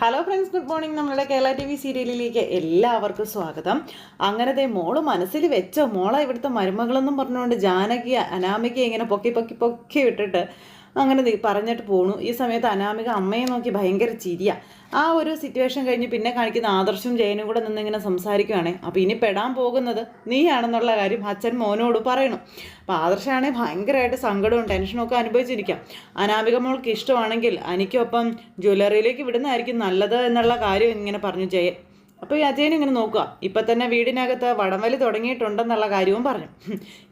Hello friends good morning നമ്മളുടെ Kerala T V സീരിയലിലേക്ക് എല്ലാവർക്കും സ്വാഗതം. അങ്ങനത്തെ മോൾ മനസ്സിൽ വെച്ചോ മോളെ ഇവിടുത്തെ മരുമകളെന്നും പറഞ്ഞുകൊണ്ട് ജാനകിയ അനാമിക ഇങ്ങനെ പൊക്കി പൊക്കി പൊക്കി വിട്ടിട്ട് അങ്ങനെ പറഞ്ഞിട്ട് പോണു. ഈ സമയത്ത് അനാമിക അമ്മയെ നോക്കി ഭയങ്കര ചിരിയ. ആ ഒരു സിറ്റുവേഷൻ കഴിഞ്ഞ് പിന്നെ കാണിക്കുന്ന ആദർശവും ജയനും കൂടെ നിന്നിങ്ങനെ സംസാരിക്കുകയാണെ അപ്പോൾ ഇനി പെടാൻ പോകുന്നത് നീയാണെന്നുള്ള കാര്യം അച്ഛൻ മോനോട് പറയണം. അപ്പോൾ ആദർശമാണെങ്കിൽ ഭയങ്കരമായിട്ട് സങ്കടവും ടെൻഷനും ഒക്കെ അനുഭവിച്ചിരിക്കാം. അനാമിക മോൾക്ക് ഇഷ്ടമാണെങ്കിൽ എനിക്കൊപ്പം ജ്വല്ലറിയിലേക്ക് വിടുന്നതായിരിക്കും നല്ലത് എന്നുള്ള കാര്യം ഇങ്ങനെ പറഞ്ഞു ജയൻ. അപ്പോൾ ഈ അജയൻ ഇങ്ങനെ നോക്കുക. ഇപ്പം തന്നെ വീടിനകത്ത് വടംവലി തുടങ്ങിയിട്ടുണ്ടെന്നുള്ള കാര്യവും പറഞ്ഞു.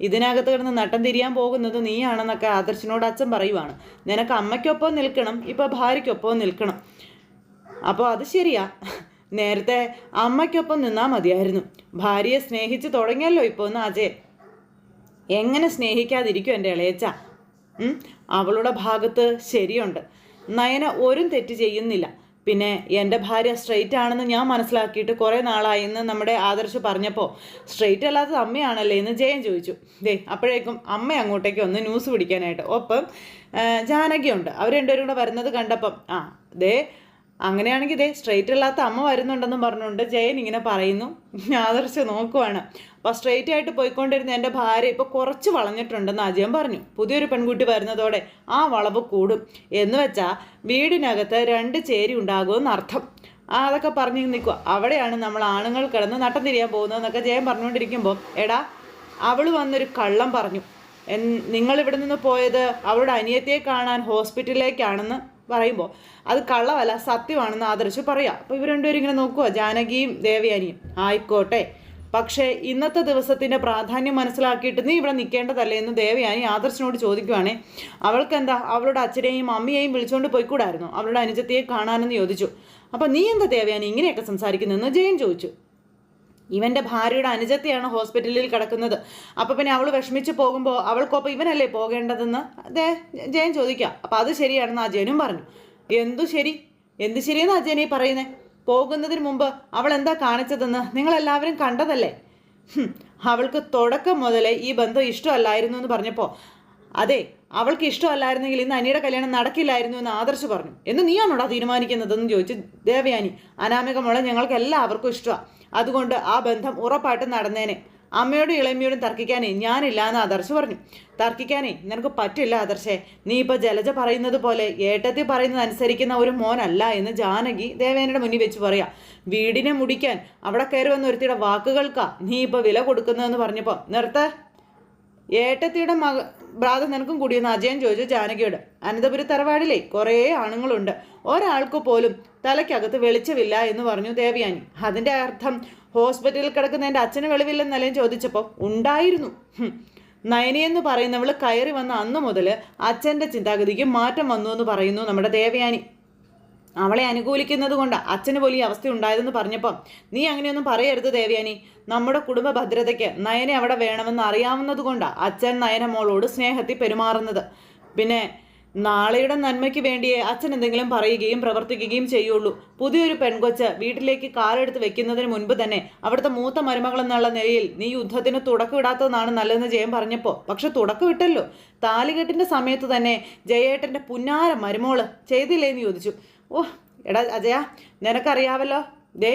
ഇതിനകത്ത് കിടന്ന് നട്ടം തിരിയാൻ പോകുന്നത് നീയാണെന്നൊക്കെ ആദർശിനോട് അച്ഛൻ പറയുവാണ്. നിനക്ക് അമ്മയ്ക്കൊപ്പം നിൽക്കണം ഇപ്പോൾ ഭാര്യയ്ക്കൊപ്പം നിൽക്കണം. അപ്പോൾ അത് ശരിയാ. നേരത്തെ അമ്മയ്ക്കൊപ്പം നിന്നാൽ മതിയായിരുന്നു. ഭാര്യയെ സ്നേഹിച്ച് തുടങ്ങിയല്ലോ ഇപ്പോൾ ഒന്ന് അജയൻ. എങ്ങനെ സ്നേഹിക്കാതിരിക്കും എന്റെ ഇളയച്ച? അവളുടെ ഭാഗത്ത് ശരിയുണ്ട്. നയന ഒരു തെറ്റ് ചെയ്യുന്നില്ല. പിന്നെ എന്റെ ഭാര്യ സ്ട്രെയിറ്റ് ആണെന്ന് ഞാൻ മനസ്സിലാക്കിയിട്ട് കുറേ നാളായി എന്ന് നമ്മുടെ ആദർശ് പറഞ്ഞപ്പോൾ സ്ട്രെയിറ്റ് അല്ലാത്തത് അമ്മയാണല്ലേ? എന്ന് ജയൻ ചോദിച്ചു. ദേ അപ്പോഴേക്കും അമ്മ അങ്ങോട്ടേക്ക് ഒന്ന് ന്യൂസ് പിടിക്കാനായിട്ട്. ഒപ്പം ജാനകിയുണ്ട്. അവർ രണ്ടുപേരും കൂടെ വരുന്നത് കണ്ടപ്പം ആ ദേ അങ്ങനെയാണെങ്കിൽ ഇതേ സ്ട്രെയിറ്റ് അല്ലാത്ത അമ്മ വരുന്നുണ്ടെന്നും പറഞ്ഞുകൊണ്ട് ജയൻ ഇങ്ങനെ പറയുന്നു. ആദർശ് നോക്കുവാണ്. അപ്പോൾ സ്ട്രെയിറ്റ് ആയിട്ട് പോയിക്കൊണ്ടിരുന്ന എന്റെ ഭാര്യ ഇപ്പോൾ കുറച്ച് വളഞ്ഞിട്ടുണ്ടെന്ന് അജയൻ പറഞ്ഞു. പുതിയൊരു പെൺകുട്ടി വരുന്നതോടെ ആ വളവ് കൂടും. എന്ന് വെച്ചാൽ വീടിനകത്ത് രണ്ട് ചേരി ഉണ്ടാകുമെന്ന് അർത്ഥം. അതൊക്കെ പറഞ്ഞു നിൽക്കുക അവിടെയാണ് നമ്മൾ ആണുങ്ങൾ കിടന്ന് നട്ടം തിരിയാൻ പോകുന്നതെന്നൊക്കെ ജയൻ പറഞ്ഞുകൊണ്ടിരിക്കുമ്പോൾ എടാ അവൾ വന്നൊരു കള്ളം പറഞ്ഞു. നിങ്ങൾ ഇവിടെ നിന്ന് പോയത് അവളുടെ അനിയത്തിയെ കാണാൻ ഹോസ്പിറ്റലിലേക്കാണെന്ന്. പറയുമ്പോൾ അത് കള്ളമല്ല സത്യമാണെന്ന് ആദർശ് പറയാം. അപ്പോൾ ഇവർ രണ്ടുപേരും ഇങ്ങനെ നോക്കുക ജാനകിയും ദേവയാനിയും. ആയിക്കോട്ടെ. പക്ഷേ ഇന്നത്തെ ദിവസത്തിന്റെ പ്രാധാന്യം മനസ്സിലാക്കിയിട്ട് നീ ഇവിടെ നിൽക്കേണ്ടതല്ലേ എന്ന് ദേവയാനി ആദർശനോട് ചോദിക്കുവാണേ. അവൾക്കെന്താ? അവളുടെ അച്ഛനെയും അമ്മയെയും വിളിച്ചുകൊണ്ട് പോയിക്കൂടായിരുന്നു? അവളുടെ അനുജത്തിയെ കാണാനെന്ന് ചോദിച്ചു. അപ്പോൾ നീ എന്താ ദേവയാനി ഇങ്ങനെയൊക്കെ സംസാരിക്കുന്നതെന്ന് ജയൻ ചോദിച്ചു. ഇവന്റെ ഭാര്യയുടെ അനുജത്തെയാണ് ഹോസ്പിറ്റലിൽ കിടക്കുന്നത്. അപ്പോൾ പിന്നെ അവൾ വിഷമിച്ച് പോകുമ്പോൾ അവൾക്കൊപ്പം ഇവനല്ലേ പോകേണ്ടതെന്ന് അതേ ജയൻ ചോദിക്കാം. അപ്പോൾ അത് ശരിയാണെന്ന് അജയനും പറഞ്ഞു. എന്തു ശരി? എന്ത് ശരിയെന്ന് അജയനെ ഈ പറയുന്നേ? പോകുന്നതിന് മുമ്പ് അവൾ എന്താ കാണിച്ചതെന്ന് നിങ്ങളെല്ലാവരും കണ്ടതല്ലേ? അവൾക്ക് തുടക്കം മുതലേ ഈ ബന്ധം ഇഷ്ടമല്ലായിരുന്നു എന്ന് പറഞ്ഞപ്പോൾ അതെ അവൾക്ക് ഇഷ്ടമല്ലായിരുന്നെങ്കിൽ ഇന്ന് അനിയുടെ കല്യാണം നടക്കില്ലായിരുന്നു എന്ന് ആദർശ് പറഞ്ഞു. എന്ന് നീയാണോടാ തീരുമാനിക്കുന്നതെന്ന് ചോദിച്ച് ദേവയാനി അനാമിക ഞങ്ങൾക്ക് എല്ലാവർക്കും ഇഷ്ടമാണ് അതുകൊണ്ട് ആ ബന്ധം ഉറപ്പായിട്ട് നടന്നേനെ. അമ്മയോടും ഇളമയോടും തർക്കിക്കാനേ ഞാനില്ല എന്ന് ആദർശ് പറഞ്ഞു. തർക്കിക്കാനേ നിനക്ക് പറ്റില്ല ആദർശേ. നീ ഇപ്പോൾ ജലജ പറയുന്നത് പോലെ ഏട്ടത്തി പറയുന്നത് അനുസരിക്കുന്ന ഒരു മോനല്ല എന്ന് ജാനകി ദേവേനയുടെ മുന്നിൽ വെച്ച് പറയാം. വീടിനെ മുടിക്കാൻ അവിടെ കയറി വന്ന ഒരുത്തിയുടെ വാക്കുകൾക്കാ നീ ഇപ്പോൾ വില കൊടുക്കുന്നതെന്ന് പറഞ്ഞപ്പോൾ നിർത്ത. ഏട്ടത്തിയുടെ മക ഭ്രാത നിനക്കും കൂടിയെന്ന് അജയൻ ചോദിച്ചു ജാനകിയോട്. അനന്തപുരി തറവാടിലെ കുറേ ആണുങ്ങളുണ്ട്. ഒരാൾക്ക് പോലും തലയ്ക്കകത്ത് വെളിച്ചമില്ല എന്ന് പറഞ്ഞു ദേവയാനി. അതിന്റെ അർത്ഥം ഹോസ്പിറ്റലിൽ കിടക്കുന്ന എന്റെ അച്ഛന് വെളിവില്ലെന്നല്ലേ ചോദിച്ചപ്പോൾ ഉണ്ടായിരുന്നു. നയനിയെന്ന് പറയുന്നവൾ കയറി വന്ന അന്ന് മുതൽ അച്ഛന്റെ ചിന്താഗതിക്ക് മാറ്റം വന്നു എന്ന് പറയുന്നു നമ്മുടെ ദേവയാനി. അവളെ അനുകൂലിക്കുന്നത് കൊണ്ട് അച്ഛന് പോലും ഈ അവസ്ഥ ഉണ്ടായതെന്ന് പറഞ്ഞപ്പം നീ അങ്ങനെയൊന്നും പറയരുത് ദേവയാനി. നമ്മുടെ കുടുംബ ഭദ്രതയ്ക്ക് നയനെ അവിടെ വേണമെന്ന് അറിയാവുന്നത് കൊണ്ടാണ് അച്ഛൻ നയന മോളോട് സ്നേഹത്തിൽ പെരുമാറുന്നത്. പിന്നെ നാളെയുടെ നന്മയ്ക്ക് വേണ്ടിയേ അച്ഛൻ എന്തെങ്കിലും പറയുകയും പ്രവർത്തിക്കുകയും ചെയ്യുള്ളൂ. പുതിയൊരു പെൺകൊച്ച് വീട്ടിലേക്ക് കാലെടുത്ത് വെക്കുന്നതിന് മുൻപ് തന്നെ അവിടുത്തെ മൂത്ത മരുമകൾ എന്നുള്ള നിലയിൽ നീ യുദ്ധത്തിന് തുടക്കമിടാത്തതാണ് നല്ലതെന്ന് ജയം പറഞ്ഞപ്പോൾ പക്ഷെ തുടക്കമിട്ടല്ലോ. താലികെട്ടിന്റെ സമയത്ത് തന്നെ ജയേട്ടന്റെ പുന്നാര മരുമോൾ ചെയ്തില്ലേ എന്ന് ചോദിച്ചു. ഓ എടാ അജയ നിനക്കറിയാവല്ലോ? ദേ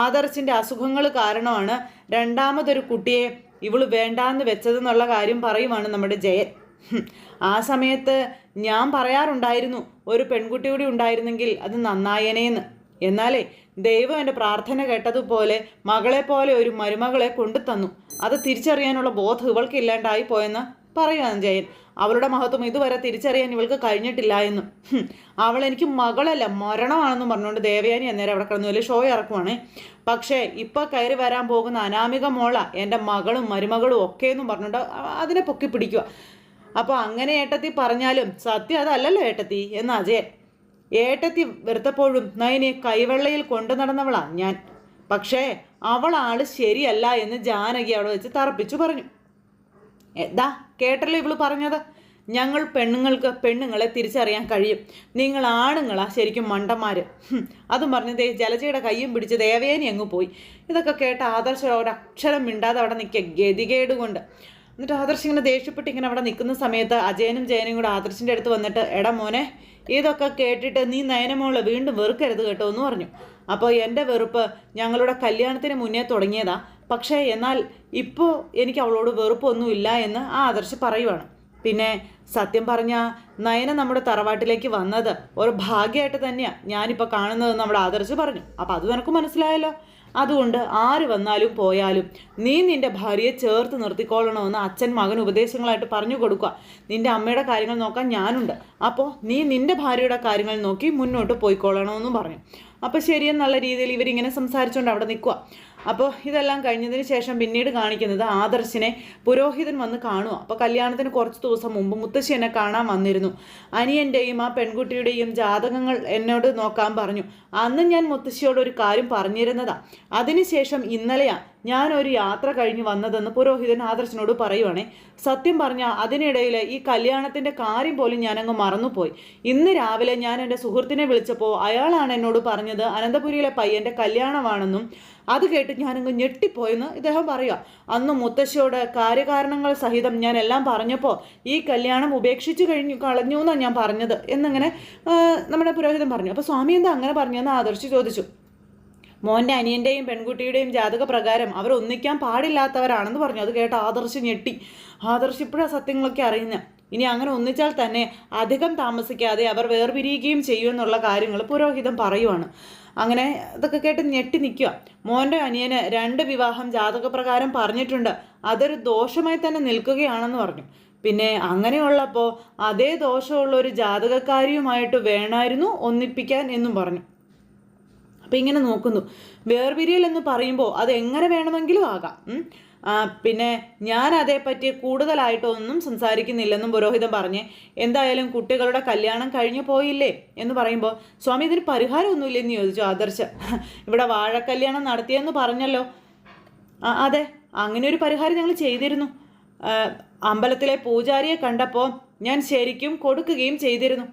ആദർശിന്റെ അസുഖങ്ങൾ കാരണമാണ് രണ്ടാമതൊരു കുട്ടിയെ ഇവൾ വേണ്ടാന്ന് വെച്ചതെന്നുള്ള കാര്യം പറയുവാണ് നമ്മുടെ ജയൻ. ആ സമയത്ത് ഞാൻ പറയാറുണ്ടായിരുന്നു ഒരു പെൺകുട്ടി കൂടി ഉണ്ടായിരുന്നെങ്കിൽ അത് നന്നായനേന്ന്. എന്നാലേ ദൈവം എന്റെ പ്രാർത്ഥന കേട്ടതുപോലെ മകളെപ്പോലെ പോലെ ഒരു മരുമകളെ കൊണ്ടു തന്നു അത് തിരിച്ചറിയാനുള്ള ബോധം ഇവൾക്ക് ഇല്ലാണ്ടായി പോയെന്ന് പറയുകയാണ് ജയൻ. അവളുടെ മഹത്വം ഇതുവരെ തിരിച്ചറിയാൻ ഇവൾക്ക് കഴിഞ്ഞിട്ടില്ല എന്നും. അവൾ എനിക്ക് മകളല്ല മരണമാണെന്നും പറഞ്ഞുകൊണ്ട് ദേവയാനി അന്നേരം അവിടെ കിടന്നു വലിയ ഷോ ഇറക്കുവാണ്. പക്ഷേ ഇപ്പോൾ കയറി വരാൻ പോകുന്ന അനാമിക മോള എന്റെ മകളും മരുമകളും ഒക്കെ എന്നും പറഞ്ഞുകൊണ്ട് അതിനെ പൊക്കി പിടിക്കുക അപ്പോൾ അങ്ങനെ ഏട്ടത്തി പറഞ്ഞാലും സത്യം അതല്ലല്ലോ ഏട്ടത്തി എന്ന് അജയൻ. ഏട്ടത്തി വെറുത്തപ്പോഴും നയനെ കൈവെള്ളയിൽ കൊണ്ടു നടന്നവളാ ഞാൻ. പക്ഷേ അവളാൾ ശരിയല്ല എന്ന് ജാനകി അവിടെ വെച്ച് തറപ്പിച്ചു പറഞ്ഞു. എടാ കേട്ടല്ലോ ഇവൾ പറഞ്ഞത്. ഞങ്ങൾ പെണ്ണുങ്ങൾക്ക് പെണ്ണുങ്ങളെ തിരിച്ചറിയാൻ കഴിയും. നിങ്ങൾ ആണുങ്ങളാ ശരിക്കും മണ്ടന്മാര്. അതും പറഞ്ഞതേ ജലജയുടെ കയ്യും പിടിച്ച് ദേവേനി അങ്ങ് പോയി. ഇതൊക്കെ കേട്ട ആദർശ ഒരക്ഷരം മിണ്ടാതെ അവിടെ നിൽക്കുക ഗതികേട് കൊണ്ട്. എന്നിട്ട് ആദർശ് ഇങ്ങനെ ദേഷ്യപ്പെട്ട് ഇങ്ങനെ അവിടെ നിൽക്കുന്ന സമയത്ത് അജയനും ജയനും കൂടെ ആദർശിന്റെ അടുത്ത് വന്നിട്ട് എടാ മോനെ ഇതൊക്കെ കേട്ടിട്ട് നീ നയനമോളെ വീണ്ടും വെറുക്കരുത് കേട്ടോ എന്ന് പറഞ്ഞു. അപ്പോൾ എന്റെ വെറുപ്പ് ഞങ്ങളുടെ കല്യാണത്തിന് മുന്നേ തുടങ്ങിയതാ. പക്ഷേ എന്നാൽ ഇപ്പോൾ എനിക്ക് അവളോട് വെറുപ്പൊന്നുമില്ല എന്ന് ആ ആദർശ് പറയുവാണ്. പിന്നെ സത്യം പറഞ്ഞ നയന നമ്മുടെ തറവാട്ടിലേക്ക് വന്നത് ഒരു ഭാഗ്യമായിട്ട് തന്നെയാണ് ഞാനിപ്പോൾ കാണുന്നത് നമ്മുടെ ആദർശ് പറഞ്ഞു. അപ്പോൾ അത് നിനക്ക് മനസ്സിലായല്ലോ? അതുകൊണ്ട് ആര് വന്നാലും പോയാലും നീ നിന്റെ ഭാര്യയെ ചേർത്ത് നിർത്തിക്കൊള്ളണമെന്ന് അച്ഛൻ മകൻ ഉപദേശങ്ങളായിട്ട് പറഞ്ഞു കൊടുക്കുക. നിന്റെ അമ്മയുടെ കാര്യങ്ങൾ നോക്കാൻ ഞാനുണ്ട്. അപ്പോൾ നീ നിന്റെ ഭാര്യയുടെ കാര്യങ്ങൾ നോക്കി മുന്നോട്ട് പോയിക്കൊള്ളണമെന്നും പറഞ്ഞു. അപ്പോൾ ശരിയെന്നുള്ള രീതിയിൽ ഇവരിങ്ങനെ സംസാരിച്ചുകൊണ്ട് അവിടെ നിൽക്കുക അപ്പോൾ ഇതെല്ലാം കഴിഞ്ഞതിന് ശേഷം പിന്നീട് കാണിക്കുന്നത് ആദർശിനെ പുരോഹിതൻ വന്ന് കാണുക അപ്പോൾ കല്യാണത്തിന് കുറച്ച് ദിവസം മുമ്പ് മുത്തശ്ശി എന്നെ കാണാൻ വന്നിരുന്നു. അനിയന്റെയും ആ പെൺകുട്ടിയുടെയും ജാതകങ്ങൾ എന്നോട് നോക്കാൻ പറഞ്ഞു. അന്ന് ഞാൻ മുത്തശ്ശിയോട് ഒരു കാര്യം പറഞ്ഞിരുന്നതാ. അതിനുശേഷം ഇന്നലെയാ ഞാൻ ഒരു യാത്ര കഴിഞ്ഞ് വന്നതെന്ന് പുരോഹിതൻ ആദർശനോട് പറയുവാണേ. സത്യം പറഞ്ഞാൽ അതിനിടയിൽ ഈ കല്യാണത്തിന്റെ കാര്യം പോലും ഞാനങ്ങ് മറന്നുപോയി. ഇന്ന് രാവിലെ ഞാൻ എന്റെ സുഹൃത്തിനെ വിളിച്ചപ്പോൾ അയാളാണ് എന്നോട് പറഞ്ഞത് അനന്തപുരിയിലെ പയ്യന്റെ കല്യാണമാണെന്നും അത് കേട്ട് ഞാനങ്ങ് ഞെട്ടിപ്പോയെന്ന് ഇദ്ദേഹം പറയുക അന്ന് മുത്തശ്ശിയോട് കാര്യകാരണങ്ങൾ സഹിതം ഞാൻ എല്ലാം പറഞ്ഞപ്പോൾ ഈ കല്യാണം ഉപേക്ഷിച്ച് കഴിഞ്ഞു കളഞ്ഞു എന്നാണ് ഞാൻ പറഞ്ഞത് എന്നിങ്ങനെ നമ്മുടെ പുരോഹിതൻ പറഞ്ഞു. അപ്പോൾ സ്വാമി എന്താ അങ്ങനെ പറഞ്ഞതെന്ന് ആദർശി ചോദിച്ചു. മോന്റെ അനിയന്റെയും പെൺകുട്ടിയുടെയും ജാതക പ്രകാരം അവർ ഒന്നിക്കാൻ പാടില്ലാത്തവരാണെന്ന് പറഞ്ഞു. അത് കേട്ട ആദർശ് ഞെട്ടി. ആദർശ് ഇപ്പോഴാണ് സത്യങ്ങളൊക്കെ അറിയുന്നത് ഇനി അങ്ങനെ ഒന്നിച്ചാൽ തന്നെ അധികം താമസിക്കാതെ അവർ വേർപിരിയുകയും ചെയ്യുമെന്നുള്ള കാര്യങ്ങൾ പുരോഹിതം പറയുവാണ്. അങ്ങനെ ഇതൊക്കെ കേട്ട് ഞെട്ടി നിൽക്കുക മോന്റെ അനിയന് രണ്ട് വിവാഹം ജാതകപ്രകാരം പറഞ്ഞിട്ടുണ്ട്. അതൊരു ദോഷമായി തന്നെ നിൽക്കുകയാണെന്ന് പറഞ്ഞു. പിന്നെ അങ്ങനെയുള്ളപ്പോൾ അതേ ദോഷമുള്ള ഒരു ജാതകക്കാരിയുമായിട്ട് വേണമായിരുന്നു ഒന്നിപ്പിക്കാൻ എന്നും പറഞ്ഞു. അപ്പം ഇങ്ങനെ നോക്കുന്നു. വേർപിരിയൽ എന്ന് പറയുമ്പോൾ അത് എങ്ങനെ വേണമെങ്കിലും ആകാം. പിന്നെ ഞാൻ അതേപ്പറ്റി കൂടുതലായിട്ടൊന്നും സംസാരിക്കുന്നില്ലെന്നും പുരോഹിതൻ പറഞ്ഞ് എന്തായാലും കുട്ടികളുടെ കല്യാണം കഴിഞ്ഞു പോയില്ലേ? എന്ന് പറയുമ്പോൾ സ്വാമി ഇതിന് പരിഹാരമൊന്നുമില്ലെന്ന് ചോദിച്ചു ആദർശ. ഇവിടെ വാഴക്കല്യാണം നടത്തിയെന്ന് പറഞ്ഞല്ലോ. അതെ അങ്ങനെ ഒരു പരിഹാരം ഞങ്ങൾ ചെയ്തിരുന്നു. അമ്പലത്തിലെ പൂജാരിയെ കണ്ടപ്പോൾ ഞാൻ ശരിക്കും കൊടുക്കുകയും ചെയ്തിരുന്നു.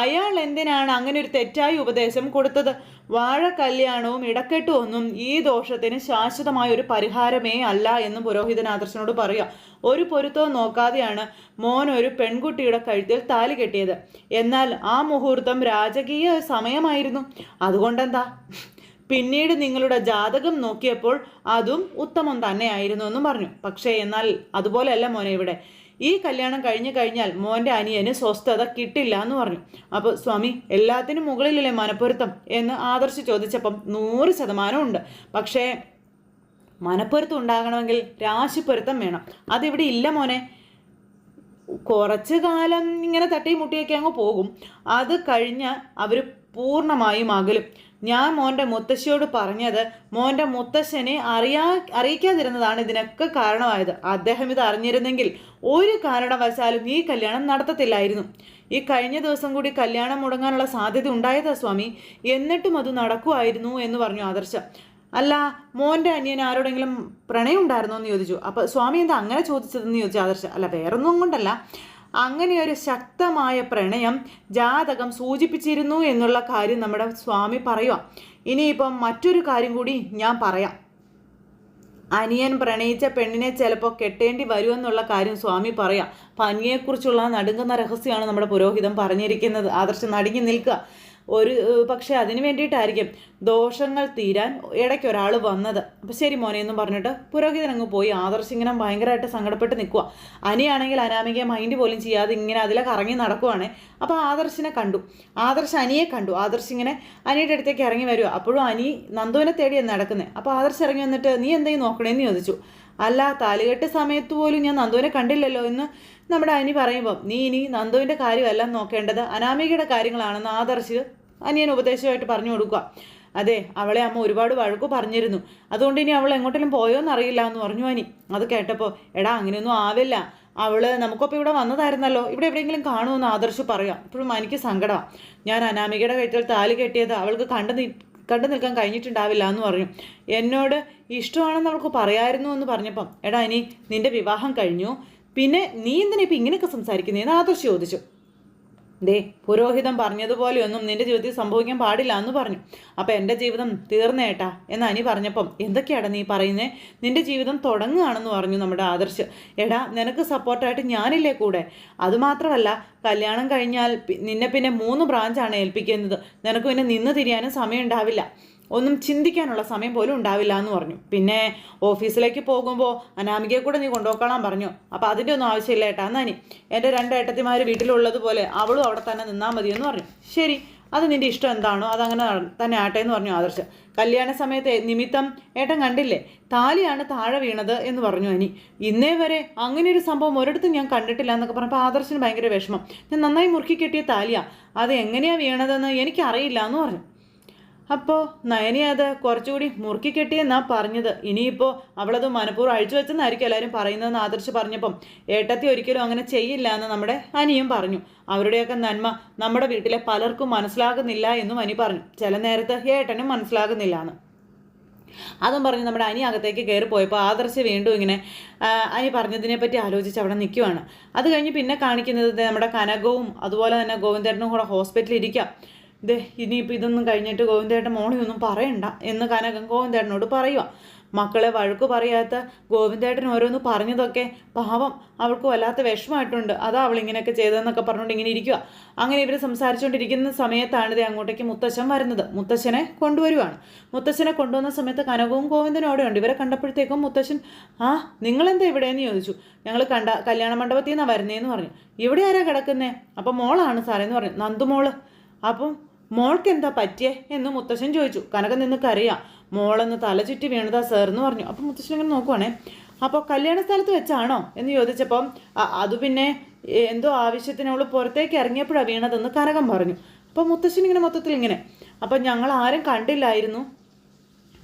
അയാൾ എന്തിനാണ് അങ്ങനെ ഒരു തെറ്റായ ഉപദേശം കൊടുത്തത്? വാഴ കല്യാണവും ഇടക്കെട്ടും ഒന്നും ഈ ദോഷത്തിന് ശാശ്വതമായ ഒരു പരിഹാരമേ അല്ല എന്ന് പുരോഹിതൻ ആദർശനോട് പറയുക. ഒരു പൊരുത്തവും നോക്കാതെയാണ് മോൻ ഒരു പെൺകുട്ടിയുടെ കഴുത്തിൽ താലി കെട്ടിയത്. എന്നാൽ ആ മുഹൂർത്തം രാജകീയ സമയമായിരുന്നു. അതുകൊണ്ടെന്താ? പിന്നീട് നിങ്ങളുടെ ജാതകം നോക്കിയപ്പോൾ അതും ഉത്തമം തന്നെയായിരുന്നു എന്നും പറഞ്ഞു. പക്ഷേ എന്നാൽ അതുപോലെയല്ല മോനെ ഇവിടെ. ഈ കല്യാണം കഴിഞ്ഞു കഴിഞ്ഞാൽ മോന്റെ അനിയന് സ്വസ്ഥത കിട്ടില്ല എന്ന് പറഞ്ഞു. അപ്പോൾ സ്വാമി എല്ലാത്തിനും മുകളിലല്ലേ മനപ്പൊരുത്തം എന്ന് ആദർശ് ചോദിച്ചപ്പം നൂറ് ശതമാനമുണ്ട് പക്ഷേ മനപ്പൊരുത്തം ഉണ്ടാകണമെങ്കിൽ രാശിപ്പൊരുത്തം വേണം. അതിവിടെ ഇല്ല മോനെ. കുറച്ച് കാലം ഇങ്ങനെ തട്ടി മുട്ടിയൊക്കെ അങ്ങ് പോകും. അത് കഴിഞ്ഞ് അവർ പൂർണമായും അകലും. ഞാൻ മോന്റെ മുത്തശ്ശിയോട് പറഞ്ഞത് മോന്റെ മുത്തശ്ശനെ അറിയാ അറിയിക്കാതിരുന്നതാണ് ഇതിനൊക്കെ കാരണമായത്. അദ്ദേഹം ഇത് അറിഞ്ഞിരുന്നെങ്കിൽ ഒരു കാരണവശാലും ഈ കല്യാണം നടത്തത്തില്ലായിരുന്നു. ഈ കഴിഞ്ഞ ദിവസം കൂടി കല്യാണം മുടങ്ങാനുള്ള സാധ്യത ഉണ്ടായതാ സ്വാമി. എന്നിട്ടും അത് നടക്കുമായിരുന്നു എന്ന് പറഞ്ഞു ആദർശ. അല്ല മോന്റെ അനിയൻ ആരോടെങ്കിലും പ്രണയം ഉണ്ടായിരുന്നോ എന്ന് ചോദിച്ചു. അപ്പോൾ സ്വാമി എന്താ അങ്ങനെ ചോദിച്ചതെന്ന് ചോദിച്ചു ആദർശ. അല്ല വേറൊന്നും കൊണ്ടല്ല. അങ്ങനെയൊരു ശക്തമായ പ്രണയം ജാതകം സൂചിപ്പിച്ചിരുന്നു എന്നുള്ള കാര്യം നമ്മുടെ സ്വാമി പറയുക ഇനിയിപ്പം മറ്റൊരു കാര്യം കൂടി ഞാൻ പറയാം. അനിയൻ പ്രണയിച്ച പെണ്ണിനെ ചിലപ്പോൾ കെട്ടേണ്ടി വരുമെന്നുള്ള കാര്യം സ്വാമി പറയാം. അപ്പം അനിയെക്കുറിച്ചുള്ള നടുങ്ങുന്ന രഹസ്യമാണ് നമ്മുടെ പുരോഹിതം പറഞ്ഞിരിക്കുന്നത്. ആദർശം നടുങ്ങി നിൽക്കുക. ഒരു പക്ഷേ അതിന് വേണ്ടിയിട്ടായിരിക്കും ദോഷങ്ങൾ തീരാൻ ഇടയ്ക്ക് ഒരാൾ വന്നത്. അപ്പം ശരി മോനെ എന്നും പറഞ്ഞിട്ട് പുരോഗതി അങ്ങ് പോയി ആദർശ് ഇങ്ങനെ ഭയങ്കരമായിട്ട് സങ്കടപ്പെട്ട് നിൽക്കുക അനിയാണെങ്കിൽ അനാമികയെ മൈൻഡ് പോലും ചെയ്യാതെ ഇങ്ങനെ അതിലെ കറങ്ങി നടക്കുവാണ്. അപ്പോൾ ആദർശിനെ കണ്ടു. ആദർശ് അനിയെ കണ്ടു. ആദർശ് ഇങ്ങനെ അനിയുടെ അടുത്തേക്ക് ഇറങ്ങി വരുമോ അപ്പോഴും അനി നന്ദുവിനെ തേടിയാണ് നടക്കുന്നത് അപ്പോൾ ആദർശ് ഇറങ്ങി വന്നിട്ട് നീ എന്തെങ്കിലും നോക്കണേന്ന് ചോദിച്ചു. അല്ല താലികെട്ട് സമയത്ത് പോലും ഞാൻ നന്ദുവിനെ കണ്ടില്ലല്ലോ എന്ന് നമ്മുടെ അനി പറയുമ്പോൾ നീ ഇനി നന്ദുവിന്റെ കാര്യമല്ല നോക്കേണ്ടത്. അനാമികയുടെ കാര്യങ്ങളാണെന്ന് ആദർശ് അനിയൻ ഉപദേശമായിട്ട് പറഞ്ഞു കൊടുക്കുക അതെ അവളെ അമ്മ ഒരുപാട് വഴക്ക് പറഞ്ഞിരുന്നു. അതുകൊണ്ട് ഇനി അവൾ എങ്ങോട്ടെങ്കിലും പോയോന്ന് അറിയില്ല എന്ന് പറഞ്ഞു അനി. അത് കേട്ടപ്പോൾ എടാ അങ്ങനെയൊന്നും ആവില്ല. അവൾ നമുക്കൊപ്പം ഇവിടെ വന്നതായിരുന്നല്ലോ. ഇവിടെ എവിടെയെങ്കിലും കാണുമെന്ന് ആദർശ് പറയാം. ഇപ്പോഴും എനിക്ക് സങ്കടമാണ് ഞാൻ അനാമികയുടെ കഴുത്തിൽ താലി കെട്ടിയത് അവൾക്ക് കണ്ടു കണ്ടു നിൽക്കാൻ കഴിഞ്ഞിട്ടുണ്ടാവില്ല എന്ന് പറഞ്ഞു എന്നോട് ഇഷ്ടമാണെന്ന് അവൾക്ക് പറയായിരുന്നു എന്ന് പറഞ്ഞപ്പം എടാ ഇനി നിന്റെ വിവാഹം കഴിഞ്ഞു. പിന്നെ നീ എന്തിനാ ഇപ്പം ഇങ്ങനെയൊക്കെ സംസാരിക്കുന്നതെന്ന് ആദർശ് ചോദിച്ചു. ദേ പുരോഹിതൻ പറഞ്ഞതുപോലെയൊന്നും നിന്റെ ജീവിതത്തിൽ സംഭവിക്കാൻ പാടില്ല എന്ന് പറഞ്ഞു. അപ്പം എന്റെ ജീവിതം തീർന്നേട്ടാ എന്ന് അനി പറഞ്ഞപ്പം എന്തൊക്കെയാണ് നീ പറയുന്നേ? നിന്റെ ജീവിതം തുടങ്ങുകയാണെന്ന് പറഞ്ഞു നമ്മുടെ ആദർശ്. എടാ നിനക്ക് സപ്പോർട്ടായിട്ട് ഞാനില്ലേ കൂടെ? അതുമാത്രമല്ല കല്യാണം കഴിഞ്ഞാൽ നിന്നെ പിന്നെ മൂന്ന് ബ്രാഞ്ചാണ് ഏൽപ്പിക്കുന്നത്. നിനക്ക് പിന്നെ നിന്ന് തിരിയാനും സമയം ഉണ്ടാവില്ല ഒന്നും ചിന്തിക്കാനുള്ള സമയം പോലും ഉണ്ടാവില്ല എന്ന് പറഞ്ഞു. പിന്നെ ഓഫീസിലേക്ക് പോകുമ്പോൾ അനാമികയെ കൂടെ നീ കൊണ്ടുപോക്കാളാൻ പറഞ്ഞു. അപ്പോൾ അതിന്റെ ഒന്നും ആവശ്യമില്ല ഏട്ടാ എന്നാനി എന്റെ രണ്ട് ഏട്ടത്തിമാർ വീട്ടിലുള്ളതുപോലെ അവളും അവിടെ തന്നെ നിന്നാൽ മതി എന്ന് പറഞ്ഞു. ശരി അത് നിന്റെ ഇഷ്ടം എന്താണോ അതങ്ങനെ തന്നെ ആട്ടെ എന്ന് പറഞ്ഞു ആദർശ്. കല്യാണ സമയത്തെ നിമിത്തം ഏട്ടൻ കണ്ടില്ലേ? താലിയാണ് താഴെ വീണത് എന്ന് പറഞ്ഞു അനി. ഇന്നേ വരെ അങ്ങനെ ഒരു സംഭവം ഒരിടത്തും ഞാൻ കണ്ടിട്ടില്ല എന്നൊക്കെ പറഞ്ഞപ്പോൾ ആദർശിന് ഭയങ്കര വിഷമം. ഞാൻ നന്നായി മുറുക്കി കെട്ടിയ താലിയാണ് അത് എങ്ങനെയാണ് വീണതെന്ന് എനിക്കറിയില്ല എന്ന് പറഞ്ഞു. അപ്പോൾ നയനി അത് കുറച്ചുകൂടി മുറുക്കി കെട്ടിയെന്നാ പറഞ്ഞത്? ഇനിയിപ്പോൾ അവളത് മനഃപൂർവം അഴിച്ചു വെച്ചെന്നായിരിക്കും എല്ലാവരും പറയുന്നതെന്ന് ആദർശ് പറഞ്ഞപ്പം ഏട്ടത്തി ഒരിക്കലും അങ്ങനെ ചെയ്യില്ല എന്ന് നമ്മുടെ അനിയും പറഞ്ഞു. അവരുടെയൊക്കെ നന്മ നമ്മുടെ വീട്ടിലെ പലർക്കും മനസ്സിലാകുന്നില്ല എന്നും അനി പറഞ്ഞു. ചില നേരത്ത് ഏട്ടനും മനസ്സിലാകുന്നില്ല എന്ന്. അതും പറഞ്ഞ് നമ്മുടെ അനി അകത്തേക്ക് കയറി പോയപ്പോൾ ആദർശ് വീണ്ടും ഇങ്ങനെ അനി പറഞ്ഞതിനെപ്പറ്റി ആലോചിച്ച് അവിടെ നിൽക്കുവാണ്. അത് കഴിഞ്ഞ് പിന്നെ കാണിക്കുന്നത് നമ്മുടെ കനകവും അതുപോലെ തന്നെ ഗോവിന്ദരനും കൂടെ ഹോസ്പിറ്റലിൽ ഇരിക്കാം. ദേ ഇനിയിപ്പോൾ ഇതൊന്നും കഴിഞ്ഞിട്ട് ഗോവിന്ദേട്ടൻ മോളി ഒന്നും പറയണ്ട എന്ന് കനകം ഗോവിന്ദേട്ടനോട് പറയുക മക്കളെ വഴക്ക് പറയാത്ത ഗോവിന്ദേട്ടൻ ഓരോന്ന് പറഞ്ഞതൊക്കെ പാവം അവൾക്ക് വല്ലാത്ത വിഷമമായിട്ടുണ്ട്. അതാ അവളിങ്ങനെയൊക്കെ ചെയ്തതെന്നൊക്കെ പറഞ്ഞുകൊണ്ട് ഇങ്ങനെ ഇരിക്കുക അങ്ങനെ ഇവർ സംസാരിച്ചുകൊണ്ടിരിക്കുന്ന സമയത്താണ് ഇത് അങ്ങോട്ടേക്ക് മുത്തച്ഛൻ വരുന്നത്. മുത്തശ്ശനെ കൊണ്ടുവരുവാണ്. മുത്തശ്ശനെ കൊണ്ടുവന്ന സമയത്ത് കനകവും ഗോവിന്ദനും അവിടെ ഉണ്ട്. ഇവരെ കണ്ടപ്പോഴത്തേക്കും മുത്തശ്ശൻ ആ നിങ്ങളെന്താ ഇവിടെയെന്ന് ചോദിച്ചു? ഞങ്ങൾ കണ്ട കല്യാണ മണ്ഡപത്തിൽ നിന്നാണ് വരുന്നതെന്ന് പറഞ്ഞു. ഇവിടെ ആരാ കിടക്കുന്നേ? അപ്പം മോളാണ് സാറേ എന്ന് പറഞ്ഞു. നന്ദുമോൾ. അപ്പം മോൾക്ക് എന്താ പറ്റിയേ എന്ന് മുത്തശ്ശൻ ചോദിച്ചു. കനക നിനക്കറിയാം മോളെന്ന് തല ചുറ്റി വീണതാ സർ എന്ന് പറഞ്ഞു. അപ്പം മുത്തശ്ശൻ ഇങ്ങനെ നോക്കുവാണേ. അപ്പോൾ കല്യാണ സ്ഥലത്ത് വെച്ചാണോ എന്ന് ചോദിച്ചപ്പം "അ- അത് പിന്നെ എന്തോ ആവശ്യത്തിന് അവൾ പുറത്തേക്ക് ഇറങ്ങിയപ്പോഴാണ് വീണതെന്ന് കനകം പറഞ്ഞു. അപ്പോൾ മുത്തശ്ശൻ ഇങ്ങനെ മൊത്തത്തിൽ ഇങ്ങനെ അപ്പം ഞങ്ങൾ ആരും കണ്ടില്ലായിരുന്നു.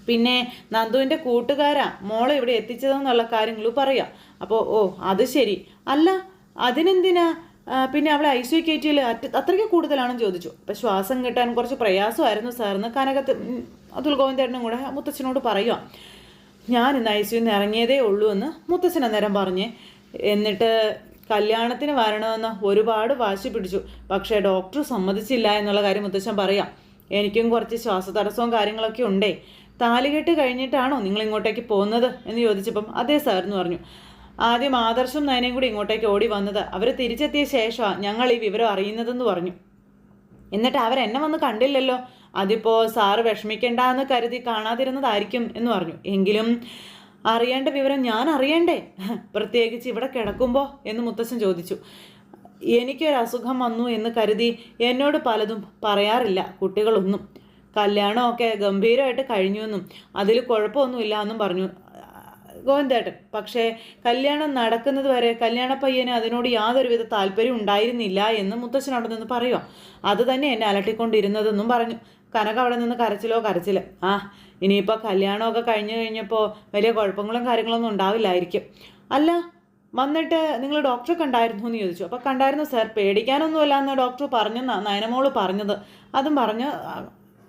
പിന്നെ നന്ദുവിന്റെ കൂട്ടുകാരാ മോളെ ഇവിടെ എത്തിച്ചതെന്നുള്ള കാര്യങ്ങൾ പറയാം. അപ്പോൾ ഓ അത് ശരി. അല്ല അതിനെന്തിനാ പിന്നെ അവളെ ഐ സി കയറ്റിയിൽ അത്രയ്ക്ക് കൂടുതലാണെന്ന് ചോദിച്ചു. അപ്പം ശ്വാസം കിട്ടാൻ കുറച്ച് പ്രയാസമായിരുന്നു സാറിന്. കനകത്ത് അതുൽ ഗോവിന്ദേട്ടനും കൂടെ മുത്തച്ഛനോട് പറയുക ഞാൻ ഇന്ന് ഐ സിയിൽ ഇറങ്ങിയതേ ഉള്ളൂ എന്ന് മുത്തച്ഛൻ അന്നേരം പറഞ്ഞ്. എന്നിട്ട് കല്യാണത്തിന് വരണമെന്ന് ഒരുപാട് വാശി പിടിച്ചു. പക്ഷേ ഡോക്ടർ സമ്മതിച്ചില്ല എന്നുള്ള കാര്യം മുത്തച്ഛൻ പറയാം. എനിക്കും കുറച്ച് ശ്വാസതടസ്സവും കാര്യങ്ങളൊക്കെ ഉണ്ടേ. താലികെട്ട് കഴിഞ്ഞിട്ടാണോ നിങ്ങൾ ഇങ്ങോട്ടേക്ക് പോകുന്നത്? എന്ന് ചോദിച്ചപ്പം അതേ സാർ എന്ന് പറഞ്ഞു. ആദ്യം ആദർശം നയനയും കൂടി ഇങ്ങോട്ടേക്ക് ഓടി വന്നത്. അവർ തിരിച്ചെത്തിയ ശേഷമാണ് ഞങ്ങൾ ഈ വിവരം അറിയുന്നതെന്ന് പറഞ്ഞു. എന്നിട്ട് അവരെന്നെ വന്ന് കണ്ടില്ലല്ലോ. അതിപ്പോൾ സാറ് വിഷമിക്കേണ്ട എന്ന് കരുതി കാണാതിരുന്നതായിരിക്കും എന്ന് പറഞ്ഞു. എങ്കിലും അറിയേണ്ട വിവരം ഞാൻ അറിയണ്ടേ? പ്രത്യേകിച്ച് ഇവിടെ കിടക്കുമ്പോൾ എന്ന് മുത്തശ്ശൻ ചോദിച്ചു. എനിക്കൊരു അസുഖം വന്നു എന്ന് കരുതി എന്നോട് പലതും പറയാറില്ല കുട്ടികളൊന്നും. കല്യാണമൊക്കെ ഗംഭീരമായിട്ട് കഴിഞ്ഞു എന്നും അതിൽ കുഴപ്പമൊന്നുമില്ല എന്നും പറഞ്ഞു. ഗോവിന്ദേട്ടൻ. പക്ഷേ കല്യാണം നടക്കുന്നത് വരെ കല്യാണ പയ്യന് അതിനോട് യാതൊരുവിധ താല്പര്യം ഉണ്ടായിരുന്നില്ല എന്ന് മുത്തശ്ശൻ അവിടെ നിന്ന് പറയുക അത് തന്നെ എന്നെ അലട്ടിക്കൊണ്ടിരുന്നതെന്നും പറഞ്ഞു. കനക അവിടെ നിന്ന് കരച്ചിലോ കരച്ചിൽ ആ ഇനിയിപ്പോൾ കല്യാണമൊക്കെ കഴിഞ്ഞു കഴിഞ്ഞപ്പോൾ വലിയ കുഴപ്പങ്ങളും കാര്യങ്ങളൊന്നും ഉണ്ടാവില്ലായിരിക്കും. അല്ല വന്നിട്ട് നിങ്ങൾ ഡോക്ടറെ കണ്ടായിരുന്നു എന്ന് ചോദിച്ചു. അപ്പോൾ കണ്ടായിരുന്നു സാർ? പേടിക്കാനൊന്നുമില്ല എന്ന് ഡോക്ടർ പറഞ്ഞെന്നാണ് നയനമോൾ പറഞ്ഞത്. അതും പറഞ്ഞ്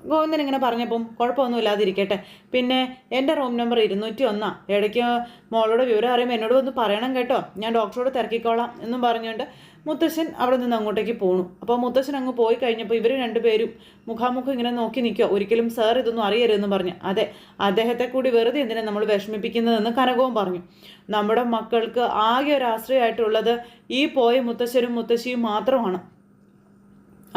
ഗോവിന്ദൻ ഇങ്ങനെ പറഞ്ഞപ്പം കുഴപ്പമൊന്നും ഇല്ലാതിരിക്കട്ടെ. പിന്നെ എന്റെ റൂം നമ്പർ ഇരുന്നൂറ്റി ഒന്നാ ഇടയ്ക്ക് മോളോട് വിവരം അറിയുമ്പോൾ എന്നോട് ഒന്ന് പറയണം കേട്ടോ. ഞാൻ ഡോക്ടറോട് തിരക്കിക്കോളാം എന്നും പറഞ്ഞുകൊണ്ട് മുത്തശ്ശൻ അവിടെ നിന്ന് അങ്ങോട്ടേക്ക് പോണു. അപ്പോൾ മുത്തശ്ശൻ അങ്ങ് പോയി കഴിഞ്ഞപ്പോൾ ഇവർ രണ്ടുപേരും മുഖാമുഖം ഇങ്ങനെ നോക്കി നിൽക്കുക. ഒരിക്കലും സാർ ഇതൊന്നും അറിയരുതെന്ന് പറഞ്ഞു. അതെ അദ്ദേഹത്തെ കൂടി വെറുതെ എന്തിനാ നമ്മൾ വിഷമിപ്പിക്കുന്നതെന്ന് കനകവും പറഞ്ഞു. നമ്മുടെ മക്കൾക്ക് ആകെ ഒരു ആശ്രയമായിട്ടുള്ളത് ഈ പോയ മുത്തശ്ശനും മുത്തശ്ശിയും മാത്രമാണ്.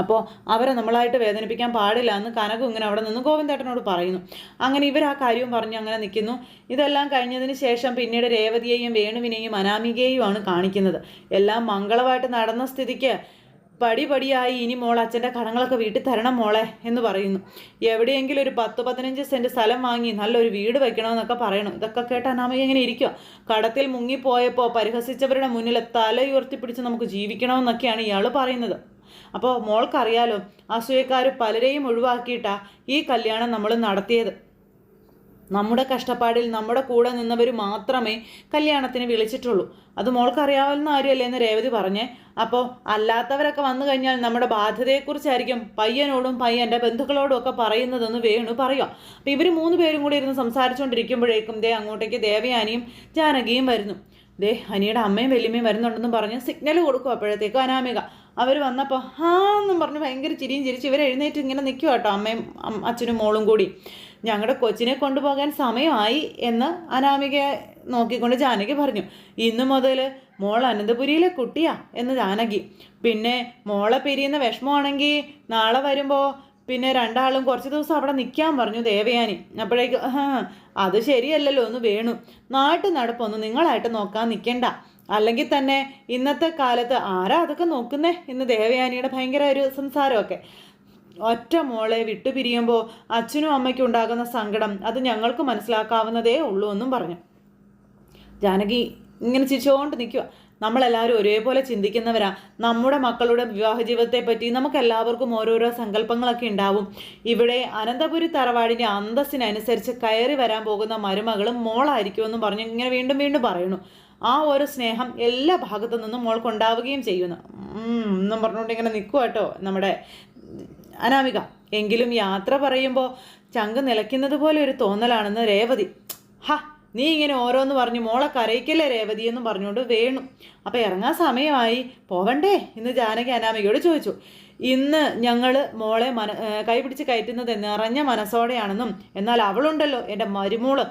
അപ്പോൾ അവരെ നമ്മളായിട്ട് വേദനിപ്പിക്കാൻ പാടില്ല എന്ന് കനകം ഇങ്ങനെ അവിടെ നിന്ന് ഗോവിന്ദേട്ടനോട് പറയുന്നു. അങ്ങനെ ഇവർ ആ കാര്യവും പറഞ്ഞ് അങ്ങനെ നിൽക്കുന്നു ഇതെല്ലാം കഴിഞ്ഞതിന് ശേഷം പിന്നീട് രേവതിയെയും വേണുവിനെയും അനാമികയെയുമാണ് കാണിക്കുന്നത്. എല്ലാം മംഗളമായിട്ട് നടന്ന സ്ഥിതിക്ക് പടി പടിയായി ഇനി മോൾ അച്ഛന്റെ കടങ്ങളൊക്കെ വീട്ടിൽ തരണം മോളെ എന്ന് പറയുന്നു. എവിടെയെങ്കിലും ഒരു പത്ത് പതിനഞ്ച് സെന്റ് സ്ഥലം വാങ്ങി നല്ലൊരു വീട് വെക്കണമെന്നൊക്കെ പറയണം. ഇതൊക്കെ കേട്ട് അനാമിക ഇങ്ങനെ ഇരിക്കുക കടത്തിൽ മുങ്ങിപ്പോയപ്പോൾ പരിഹസിച്ചവരുടെ മുന്നിൽ തല ഉയർത്തിപ്പിടിച്ച് നമുക്ക് ജീവിക്കണമെന്നൊക്കെയാണ് ഇയാൾ പറയുന്നത്. അപ്പോൾ മോൾക്കറിയാലോ അസൂയക്കാർ പലരെയും ഒഴിവാക്കിയിട്ടാ ഈ കല്യാണം നമ്മൾ നടത്തിയത്. നമ്മുടെ കഷ്ടപ്പാടിൽ നമ്മുടെ കൂടെ നിന്നവർ മാത്രമേ കല്യാണത്തിന് വിളിച്ചിട്ടുള്ളൂ. അത് മോൾക്കറിയാവുന്ന കാര്യമല്ലേ എന്ന് രേവതി പറഞ്ഞേ. അപ്പോൾ അല്ലാത്തവരൊക്കെ വന്നു കഴിഞ്ഞാൽ നമ്മുടെ ബാധ്യതയെക്കുറിച്ചായിരിക്കും പയ്യനോടും പയ്യന്റെ ബന്ധുക്കളോടും ഒക്കെ പറയുന്നതെന്ന് വേണു പറയുക. അപ്പോൾ ഇവർ മൂന്ന് പേരും കൂടി ഇരുന്ന് സംസാരിച്ചുകൊണ്ടിരിക്കുമ്പോഴേക്കും ദേ അങ്ങോട്ടേക്ക് ദേവയാനിയും ജാനകിയും വരുന്നു. ദേ അനിയുടെ അമ്മയും വലിയമ്മയും വരുന്നുണ്ടെന്നും പറഞ്ഞ് സിഗ്നൽ കൊടുക്കും അപ്പോഴത്തേക്കും അനാമിക. അവർ വന്നപ്പോൾ ഹാ എന്നും പറഞ്ഞ് ഭയങ്കര ചിരിയും ചിരിച്ച് ഇവർ എഴുന്നേറ്റ് ഇങ്ങനെ നിൽക്കുക കേട്ടോ അമ്മയും അച്ഛനും മോളും കൂടി. ഞങ്ങളുടെ കൊച്ചിനെ കൊണ്ടുപോകാൻ സമയമായി എന്ന് അനാമികയെ നോക്കിക്കൊണ്ട് ജാനകി പറഞ്ഞു. ഇന്നു മുതൽ മോൾ അനന്തപുരിയിലെ കുട്ടിയാ എന്ന് ജാനകി. പിന്നെ മോളെ പിരിയുന്ന വിഷമമാണെങ്കിൽ നാളെ വരുമ്പോൾ പിന്നെ രണ്ടാളും കുറച്ച് ദിവസം അവിടെ നിൽക്കാൻ പറഞ്ഞു ദേവയാനി. അപ്പോഴേക്കും "ആഹാ, അത് ശരിയല്ലല്ലോ ഒന്ന് വേണു. നാട്ടു നടപ്പൊന്നും നിങ്ങളായിട്ട് നോക്കാൻ നിൽക്കണ്ട അല്ലെങ്കിൽ തന്നെ ഇന്നത്തെ കാലത്ത് ആരാ അതൊക്കെ നോക്കുന്നേ? ഇന്ന് ദേവയാനിയുടെ ഭയങ്കര ഒരു സംസാരമൊക്കെ. ഒറ്റ മോളെ വിട്ടുപിരിയുമ്പോൾ അച്ഛനും അമ്മയ്ക്കും ഉണ്ടാകുന്ന സങ്കടം അത് ഞങ്ങൾക്ക് മനസ്സിലാക്കാവുന്നതേ ഉള്ളൂ എന്നും പറഞ്ഞു. ജാനകി ഇങ്ങനെ ചിരിച്ചുകൊണ്ട് നിൽക്കുക നമ്മളെല്ലാവരും ഒരേപോലെ ചിന്തിക്കുന്നവരാ. നമ്മുടെ മക്കളുടെ വിവാഹ ജീവിതത്തെ പറ്റി നമുക്ക് എല്ലാവർക്കും ഓരോരോ സങ്കല്പങ്ങളൊക്കെ ഉണ്ടാവും. ഇവിടെ അനന്തപുരി തറവാടിന്റെ അന്തസ്സിനനുസരിച്ച് കയറി വരാൻ പോകുന്ന മരുമകളും മോളായിരിക്കുമെന്നും പറഞ്ഞു ഇങ്ങനെ വീണ്ടും വീണ്ടും പറയുന്നു. ആ ഒരു സ്നേഹം എല്ലാ ഭാഗത്തു നിന്നും മോൾക്കുണ്ടാവുകയും ചെയ്യുന്നു. എന്നും പറഞ്ഞുകൊണ്ട് ഇങ്ങനെ നിൽക്കുക കേട്ടോ നമ്മുടെ അനാമിക. എങ്കിലും യാത്ര പറയുമ്പോൾ ചങ്ക് നിലയ്ക്കുന്നത് പോലെ ഒരു തോന്നലാണെന്ന് രേവതി. ഹ നീ ഇങ്ങനെ ഓരോന്ന് പറഞ്ഞു മോളെ കരയിക്കല്ലേ രേവതി എന്നും പറഞ്ഞുകൊണ്ട് വേണു. അപ്പോൾ ഇറങ്ങാൻ സമയമായി. പോവണ്ടേ? എന്ന് ജാനകി അനാമികയോട് ചോദിച്ചു. ഇന്ന് ഞങ്ങൾ മോളെ മന കൈപിടിച്ച് കയറ്റുന്നത് നിറഞ്ഞ മനസ്സോടെയാണെന്നും എന്നാൽ അവളുണ്ടല്ലോ എന്റെ മരുമോൾ.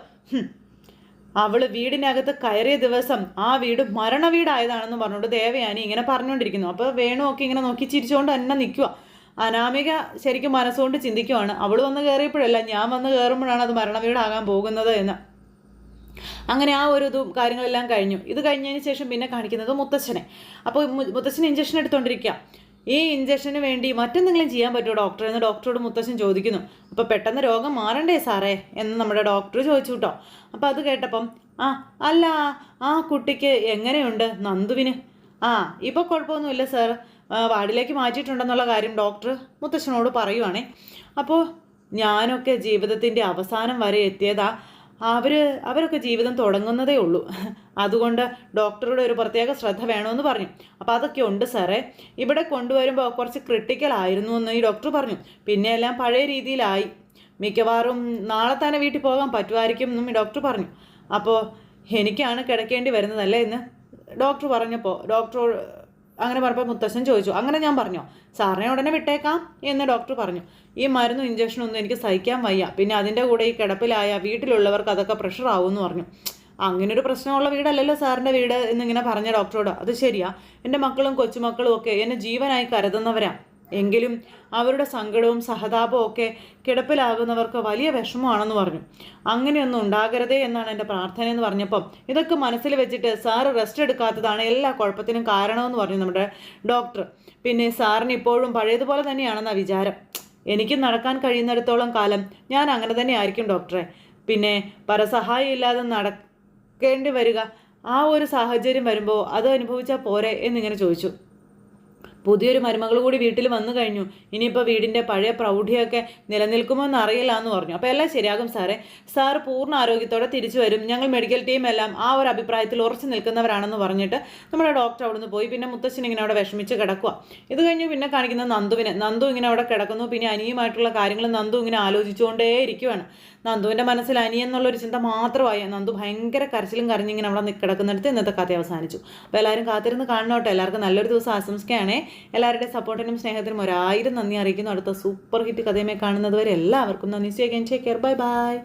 ഹും, അവൾ വീടിനകത്ത് കയറിയ ദിവസം ആ വീട് മരണ വീടായതാണെന്ന് പറഞ്ഞുകൊണ്ട് ദേവയാനി ഇങ്ങനെ പറഞ്ഞുകൊണ്ടിരിക്കുന്നു. അപ്പോൾ വേണുമൊക്കെ ഇങ്ങനെ നോക്കി ചിരിച്ചുകൊണ്ട് തന്നെ നിൽക്കുക അനാമിക ശരിക്കും മനസ്സുകൊണ്ട് ചിന്തിക്കുവാണ്. അവൾ വന്ന് കയറിയപ്പോഴല്ല ഞാൻ വന്ന് കയറുമ്പോഴാണ് അത് മരണ വീടാകാൻ പോകുന്നത് എന്ന്. അങ്ങനെ ആ ഒരു ഇതും കാര്യങ്ങളെല്ലാം കഴിഞ്ഞു. ഇത് കഴിഞ്ഞതിന് ശേഷം പിന്നെ കാണിക്കുന്നത് മുത്തച്ഛനെ. അപ്പോൾ മുത്തച്ഛൻ ഇഞ്ചക്ഷൻ എടുത്തുകൊണ്ടിരിക്കുക ഈ ഇഞ്ചക്ഷന് വേണ്ടി മറ്റെന്തെങ്കിലും ചെയ്യാൻ പറ്റുമോ ഡോക്ടർ എന്ന് ഡോക്ടറോട് മുത്തശ്ശൻ ചോദിക്കുന്നു. അപ്പോൾ പെട്ടെന്ന് രോഗം മാറണ്ടേ സാറേ? എന്ന് നമ്മുടെ ഡോക്ടർ ചോദിച്ചു കേട്ടോ അപ്പോൾ അത് കേട്ടപ്പം ആ അല്ല ആ കുട്ടിക്ക് എങ്ങനെയുണ്ട് നന്ദുവിന്? ആ ഇപ്പോൾ കുഴപ്പമൊന്നുമില്ല സാർ. വാർഡിലേക്ക് മാറ്റിയിട്ടുണ്ടെന്നുള്ള കാര്യം ഡോക്ടർ മുത്തശ്ശനോട് പറയുവാണേ. അപ്പോൾ ഞാനൊക്കെ ജീവിതത്തിന്റെ അവസാനം വരെ എത്തിയതാ. അവർ അവരൊക്കെ ജീവിതം തുടങ്ങുന്നതേ ഉള്ളൂ. അതുകൊണ്ട് ഡോക്ടറുടെ ഒരു പ്രത്യേക ശ്രദ്ധ വേണമെന്ന് പറഞ്ഞു. അപ്പോൾ അതൊക്കെ ഉണ്ട് സാറേ. ഇവിടെ കൊണ്ടുവരുമ്പോൾ കുറച്ച് ക്രിട്ടിക്കൽ ആയിരുന്നു എന്ന് ഈ ഡോക്ടർ പറഞ്ഞു. പിന്നെ എല്ലാം പഴയ രീതിയിലായി. മിക്കവാറും നാളെ തന്നെ വീട്ടിൽ പോകാൻ പറ്റുമായിരിക്കും എന്നും ഡോക്ടർ പറഞ്ഞു. അപ്പോൾ എനിക്കാണ് കിടക്കേണ്ടി വരുന്നതല്ലേ എന്ന് ഡോക്ടർ പറഞ്ഞപ്പോൾ ഡോക്ടർ അങ്ങനെ പറഞ്ഞപ്പോൾ മുത്തശ്ശൻ ചോദിച്ചു. അങ്ങനെ ഞാൻ പറഞ്ഞു. സാറിനെ ഉടനെ വിട്ടേക്കാം എന്ന് ഡോക്ടർ പറഞ്ഞു. ഈ മരുന്നും ഇഞ്ചക്ഷനും ഒന്നും എനിക്ക് സഹിക്കാൻ വയ്യ. പിന്നെ അതിന്റെ കൂടെ ഈ കിടപ്പിലായ വീട്ടിലുള്ളവർക്ക് അതൊക്കെ പ്രഷർ ആവും എന്ന് പറഞ്ഞു. അങ്ങനെ ഒരു പ്രശ്നമുള്ള വീടല്ലല്ലോ സാറിന്റെ വീട് എന്നിങ്ങനെ പറഞ്ഞ ഡോക്ടറോട്. അത് ശരിയാ. എന്റെ മക്കളും കൊച്ചുമക്കളും ഒക്കെ എന്നെ ജീവനായി കരുതുന്നവരാ. എങ്കിലും അവരുടെ സങ്കടവും സഹതാപവും ഒക്കെ കിടപ്പിലാകുന്നവർക്ക് വലിയ വിഷമമാണെന്ന് പറഞ്ഞു. അങ്ങനെയൊന്നും ഉണ്ടാകരുതേ എന്നാണ് എന്റെ പ്രാർത്ഥന എന്ന് പറഞ്ഞപ്പം ഇതൊക്കെ മനസ്സിൽ വെച്ചിട്ട് സാറ് റെസ്റ്റ് എടുക്കാത്തതാണ് എല്ലാ കുഴപ്പത്തിനും കാരണമെന്ന് പറഞ്ഞു നമ്മുടെ ഡോക്ടർ. പിന്നെ സാറിന് ഇപ്പോഴും പഴയതുപോലെ തന്നെയാണെന്ന വിചാരം. എനിക്ക് നടക്കാൻ കഴിയുന്നിടത്തോളം കാലം ഞാൻ അങ്ങനെ തന്നെ ആയിരിക്കും ഡോക്ടറെ. പിന്നെ പരസഹായം ഇല്ലാതെ നടക്കേണ്ടി വരിക. ആ ഒരു സാഹചര്യം വരുമ്പോൾ അത് അനുഭവിച്ചാൽ പോരെ എന്നിങ്ങനെ ചോദിച്ചു. പുതിയൊരു മരുമകൾ കൂടി വീട്ടിൽ വന്നു കഴിഞ്ഞു. ഇനിയിപ്പോൾ വീടിന്റെ പഴയ പ്രൗഢിയൊക്കെ നിലനിൽക്കുമോ അറിയില്ല എന്ന് പറഞ്ഞു. അപ്പോൾ എല്ലാം ശരിയാകും സാറേ. സാർ പൂർണ ആരോഗ്യത്തോടെ തിരിച്ചു വരും. ഞങ്ങൾ മെഡിക്കൽ ടീം എല്ലാം ആ ഒരു അഭിപ്രായത്തിൽ ഉറച്ചു നിൽക്കുന്നവരാണെന്ന് പറഞ്ഞിട്ട് നമ്മുടെ ഡോക്ടർ അവിടുന്ന് പോയി. പിന്നെ മുത്തശ്ശൻ ഇങ്ങനെ അവിടെ വിഷമിച്ച് കിടക്കുക ഇത് കഴിഞ്ഞ് പിന്നെ കാണിക്കുന്ന നന്ദുവിനെ. നന്ദു ഇങ്ങനെ അവിടെ കിടക്കുന്നു. പിന്നെ അനിയുമായിട്ടുള്ള കാര്യങ്ങൾ നന്ദു ഇങ്ങനെ ആലോചിച്ചുകൊണ്ടേ ഇരിക്കുവാണ് നന്ദുവിന്റെ മനസ്സിൽ അനിയെന്നുള്ളൊരു ചിന്ത മാത്രമായി. നന്ദു ഭയങ്കര കരച്ചിലും കരഞ്ഞിങ്ങനെ അവിടെ കിടക്കുന്നിടത്ത് ഇന്നത്തെ കഥ അവസാനിച്ചു. അപ്പോൾ എല്ലാവരും കാത്തിരുന്ന് കാണണോട്ടെ. എല്ലാവർക്കും നല്ലൊരു ദിവസം ആശംസിക്കുകയാണേ. എല്ലാവരുടെ സപ്പോർട്ടിനും സ്നേഹത്തിനും ഒരായിരം നന്ദി അറിയിക്കുന്നു. അടുത്ത സൂപ്പർ ഹിറ്റ് കഥയുമായി കാണുന്നത് വരെ എല്ലാവർക്കും നന്ദി. See again take bye bye